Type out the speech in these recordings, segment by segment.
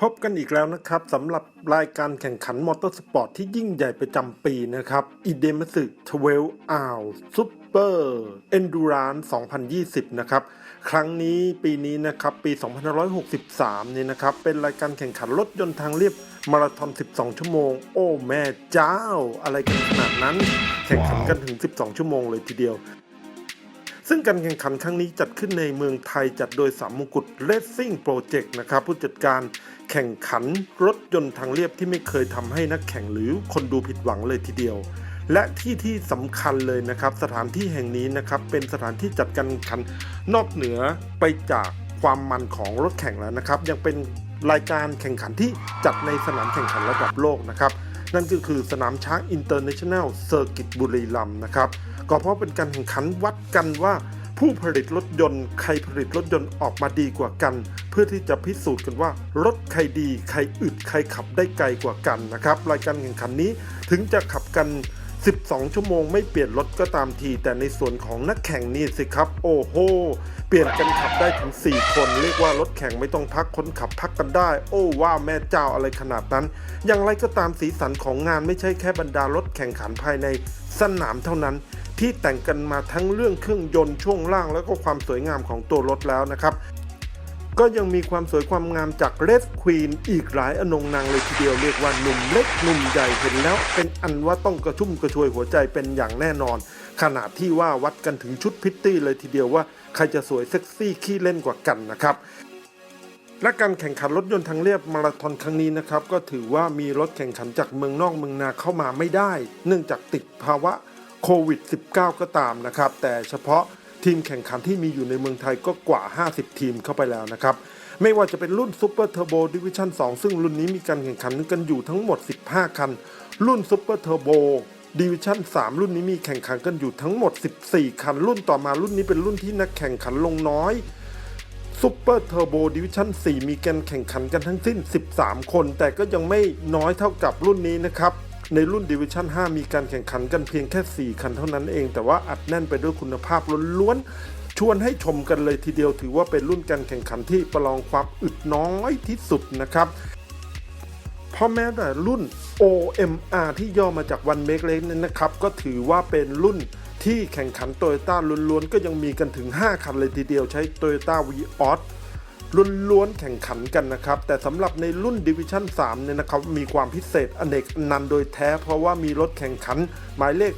พบกันอีกแล้วนะครับสำหรับรายการแข่งขันมอเตอร์สปอร์ตที่ยิ่งใหญ่ประจำปีนะครับอีเดมสึทเวลอาวซูเปอร์เอนดูราน2020 นะครับ ครั้งนี้ปีนี้นะครับ ปี 2563 นี่นะครับ เป็นรายการแข่งขันรถยนต์ทางเรียบมาราธอน 12 ชั่วโมง โอ้แม่เจ้า อะไรกันขนาดนั้น แข่งขันกันถึง 12 ชั่วโมงเลยทีเดียว ซึ่งการแข่งขันครั้งนี้จัดขึ้นในเมืองไทยจัดโดยสามมงกุฎ Racing Project นะครับผู้จัดการแข่งขันรถยนต์ทางเรียบที่ไม่เคยทำให้นักแข่งหรือคนดูผิดหวังเลยทีเดียว และที่ที่สำคัญเลยนะครับ สถานที่แห่งนี้นะครับเป็นสถานที่จัดการแข่งขันนอกเหนือไปจากความมันของรถแข่งแล้วนะครับ ยังเป็นรายการแข่งขันที่จัดในสนามแข่งขันระดับโลกนะครับ นั่นก็คือสนามช้างอินเตอร์เนชั่นแนลเซอร์กิตบุรีรัมย์นะครับก็เพราะเป็นการแข่งขันวัดกันว่า ผู้ผลิตรถยนต์ ใครผลิตรถยนต์ออกมาดีกว่ากัน เพื่อที่จะพิสูจน์กันว่า รถใครดี ใครอึดใครขับได้ไกลกว่ากันนะครับรายการแข่งขันนี้ถึงจะขับกัน 12 ชั่วโมงไม่เปลี่ยนรถก็ตามที แต่ในส่วนของนักแข่งนี่สิครับ โอ้โห เปลี่ยนกันขับได้ถึง 4 คน เรียกว่ารถแข่งไม่ต้องพักคนขับพักกันได้ โอ้ว้าแม่เจ้าอะไรขนาดนั้น อย่างไรก็ตามสีสันของงานไม่ใช่แค่บรรดารถแข่งขันภายในสนามเท่านั้นที่แต่งกันมาทั้งเรื่องเครื่องยนต์ช่วงล่าง แล้วก็ความสวยงามของตัวรถแล้วนะครับ ก็ยังมีความสวยความงามจากเรดควีนอีกหลายอนงนางเลยทีเดียวเรียกว่าหนุ่มเล็กหนุ่มใหญ่เห็นแล้ว เป็นอันว่าต้องกระชุ่มกระชวยหัวใจเป็นอย่างแน่นอน ขนาดที่ว่าวัดกันถึงชุดพิตตี้เลยทีเดียวว่าใครจะสวยเซ็กซี่ขี้เล่นกว่ากันนะครับและการแข่งขันรถยนต์ทางเรียบมาราธอนครั้งนี้นะครับก็ถือว่ามีรถแข่งขันจากเมืองนอกเมืองนาเข้ามาไม่ได้ เนื่องจากติดภาวะโควิด -19 ก็ตามนะครับ แต่เฉพาะ ทีมแข่งขันที่มีอยู่ในเมืองไทยก็กว่า 50 ทีมเข้าไปแล้วนะครับ ไม่ว่าจะเป็นรุ่น Super Turbo Division 2ซึ่งรุ่นนี้มีการแข่งขันกันอยู่ทั้งหมด 15 คัน รุ่น Super Turbo Division 3รุ่นนี้มีแข่งขันกันอยู่ทั้งหมด 14 คัน รุ่นต่อมารุ่นนี้เป็นรุ่นที่นักแข่งขันลงน้อยซูเปอร์เทอร์โบดิวิชั่น4มีการแข่งขันกันทั้งสิ้น 13 คน แต่ก็ยังไม่น้อยเท่ากับรุ่นนี้นะครับ ในรุ่นดิวิชั่น 5 มีการแข่งขันกันเพียงแค่ 4 คันเท่านั้นเอง แต่ว่าอัดแน่นไปด้วยคุณภาพล้วนชวนให้ชมกันเลยทีเดียวถือว่าเป็นรุ่นการแข่งขันที่ประลองความอึดน้อยที่สุดนะครับเพราะแม้แต่รุ่น OMR ที่ย่อมาจาก One Make Lane นั้นนะครับ ก็ถือว่าเป็นรุ่นที่แข่งขันโตโยต้าล้วนๆ ก็ยังมีกันถึง 5 คันเลยทีเดียวใช้ Toyota v ีอ ล้วนๆแข่งขันกันนะครับ แต่สำหรับในรุ่น Division 3เนี่ยนะครับมีความพิเศษอเนกนันโดยแท้ เพราะว่ามีรถแข่งขันหมายเลข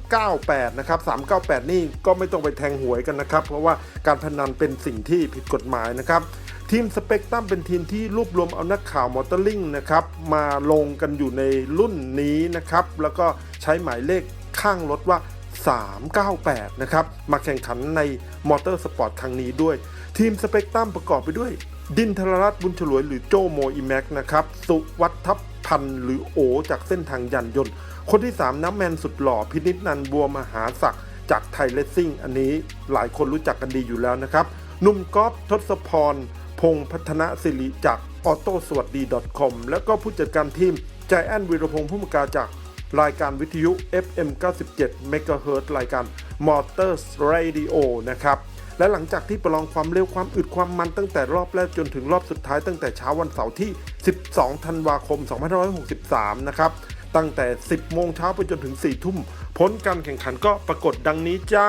398 นะครับ 398 นี่ก็ไม่ต้องไปแทงหวยกันนะครับ เพราะว่าการพนันเป็นสิ่งที่ผิดกฎหมายนะครับทีมสเปกตรัมเป็นทีมที่รวบรวมเอานักข่าวมอเตอร์ลิงนะครับมาลงกันอยู่ในรุ่นนี้นะครับ แล้วก็ใช้หมายเลขข้างรถว่า 398 นะครับ มาแข่งขันในมอเตอร์สปอร์ตครั้งนี้ด้วย ทีมสเปกตรัมประกอบไปด้วย ดินทรรัตน์บุญฉลวยหรือโจโมอีแม็กนะครับ สุวัฒพันธ์หรือโอจากเส้นทางยันยนต์ คนที่ 3 น้ำแมนสุดหล่อพินิจนันบัวมหาศักดิ์จากไทยเลสซิ่ง อันนี้หลายคนรู้จักกันดีอยู่แล้วนะครับหนุ่มกอล์ฟทศพร พงษ์พัฒนสิริจากออโต้สวัสดี .com แล้วก็ผู้จัดการทีมใจแอนวีรพงษ์ผู้มกาจาก รายการวิทยุ FM 97 MHz รายการ Motors Radio นะครับและหลังจากที่ประลองความเร็วความอึดความมันตั้งแต่รอบแรกจนถึงรอบสุดท้ายตั้งแต่เช้าวันเสาร์ที่ 12 ธันวาคม 2563 นะครับ ตั้งแต่ 10 โมงเช้าไปจนถึง 4 ทุ่ม ผลการแข่งขันก็ปรากฏดังนี้จ้า